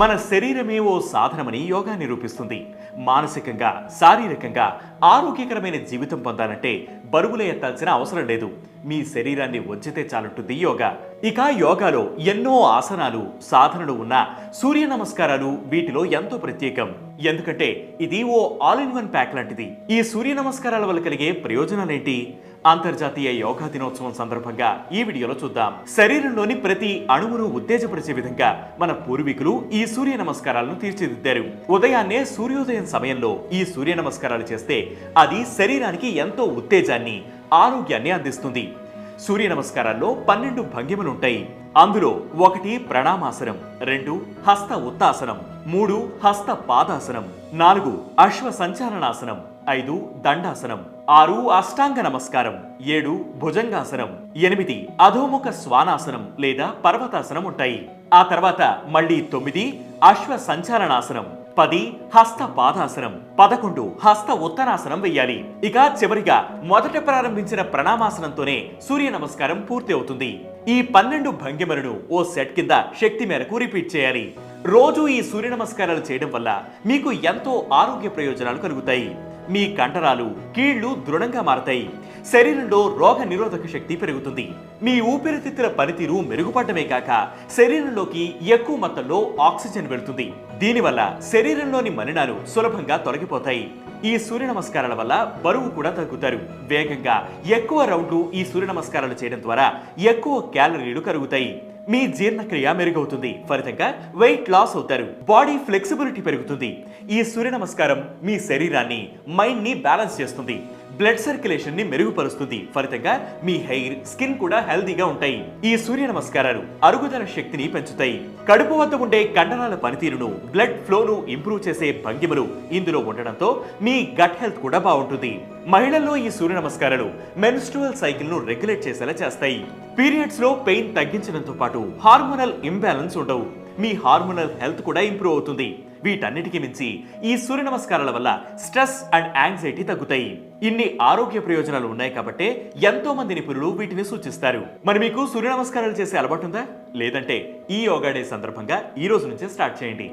మన శరీరమే ఓ సాధనమని యోగా నిరూపిస్తుంది మానసికంగా శారీరకంగా ఆరోగ్యకరమైన జీవితం పొందాలంటే బరువులు ఎత్తాల్సిన అవసరం లేదు. మీ శరీరాన్ని వంచితే చాలుంటుంది యోగా. ఇక యోగాలో ఎన్నో ఆసనాలు సాధనలు ఉన్న సూర్య నమస్కారాలు వీటిలో ఎంతో ప్రత్యేకం. ఎందుకంటే ఇది ఓ ఆల్ ఇన్ వన్ ప్యాక్ లాంటిది. ఈ సూర్య నమస్కారాల వల్ల కలిగే ప్రయోజనాలేంటి? అంతర్జాతీయ యోగా దినోత్సవం సందర్భంగా ఈ వీడియోలో చూద్దాం. శరీరంలోని ప్రతి అణువును ఉత్తేజపరిచే విధంగా మన పూర్వీకులు ఈ సూర్య నమస్కారాలను తీర్చిదిద్దారు. ఉదయాన్నే సూర్యోదయం సమయంలో ఈ సూర్య నమస్కారాలు చేస్తే అది శరీరానికి ఎంతో ఉత్తేజాన్ని ఆరోగ్యాన్ని అందిస్తుంది. సూర్య నమస్కారాల్లో పన్నెండు భంగిమలుంటాయి. అందులో ఒకటి ప్రణామాసనం రెండు హస్త ఉత్తాసనం మూడు హస్త పాదాసనం నాలుగు అశ్వ సంచాలనాసనం ఐదు దండాసనం ఆరు అష్టాంగ నమస్కారం ఏడు భుజంగాసనం ఎనిమిది అధోముఖ శ్వానాసనం లేదా పర్వతాసనం ఉంటాయి. ఆ తర్వాత మళ్ళీ తొమ్మిది అశ్వ సంచాలనాసనం పది హస్త పాదాసనం పదకొండు హస్త ఉత్తరాసనం వెయ్యాలి. ఇక చివరిగా మొదట ప్రారంభించిన ప్రణామాసనంతోనే సూర్య నమస్కారం పూర్తి అవుతుంది. ఈ పన్నెండు భంగిమలను ఓ సెట్ కింద శక్తి మేరకు రిపీట్ చేయాలి. రోజు ఈ సూర్య నమస్కారాలు చేయడం వల్ల మీకు ఎంతో ఆరోగ్య ప్రయోజనాలు కలుగుతాయి. మీ కండరాలు కీళ్ళు దృఢంగా మారతాయి. శరీరంలో రోగ నిరోధక శక్తి పెరుగుతుంది. మీ ఊపిరితిత్తుల పనితీరు మెరుగుపడమే కాక శరీరంలోకి ఎక్కువ మొత్తంలో ఆక్సిజన్ వెళుతుంది. దీనివల్ల శరీరంలోని మలినాలు సులభంగా తొలగిపోతాయి. ఈ సూర్య నమస్కారాల వల్ల బరువు కూడా తగ్గుతారు. వేగంగా ఎక్కువ రౌండ్లు ఈ సూర్య నమస్కారాలు చేయడం ద్వారా ఎక్కువ క్యాలరీలు కరుగుతాయి మీ జీర్ణక్రియ మెరుగవుతుంది. ఫలితంగా వెయిట్ లాస్ అవుతారు. బాడీ ఫ్లెక్సిబిలిటీ పెరుగుతుంది. ఈ సూర్య నమస్కారం మీ శరీరాన్ని మైండ్ని బ్యాలెన్స్ చేస్తుంది. బ్లడ్ సర్క్యులేషన్ని మెరుగుపరుస్తుంది. ఫలితంగా మీ హెయిర్ స్కిన్ కూడా హెల్దీగా ఉంటాయి. ఈ సూర్య నమస్కారాలు అరుగుదల శక్తిని పెంచుతాయి. కడుపు వద్ద ఉండే కండరాల పనితీరును బ్లడ్ ఫ్లోను ఇంప్రూవ్ చేసే భంగిమలు ఇందులో ఉండడంతో మీ గట్ హెల్త్ కూడా బాగుంటుంది. మహిళల్లో ఈ సూర్య నమస్కారాలు మెన్స్ట్రువల్ సైకిల్ను రెగ్యులేట్ చేసేలా చేస్తాయి. పీరియడ్స్లో పెయిన్ తగ్గించడంతో పాటు హార్మోనల్ ఇంబ్యాలెన్స్ ఉండవు. మీ హార్మోనల్ హెల్త్ కూడా ఇంప్రూవ్ అవుతుంది. వీటన్నిటికీ మించి ఈ సూర్య నమస్కారాల వల్ల స్ట్రెస్ అండ్ యాంగ్జైటీ తగ్గుతాయి. ఇన్ని ఆరోగ్య ప్రయోజనాలు ఉన్నాయి కాబట్టి ఎంతో మంది నిపుణులు వీటిని సూచిస్తారు. మరి మీకు సూర్య నమస్కారాలు చేసే అలవాటు ఉందా? లేదంటే ఈ యోగా డే సందర్భంగా ఈ రోజు నుంచే స్టార్ట్ చేయండి.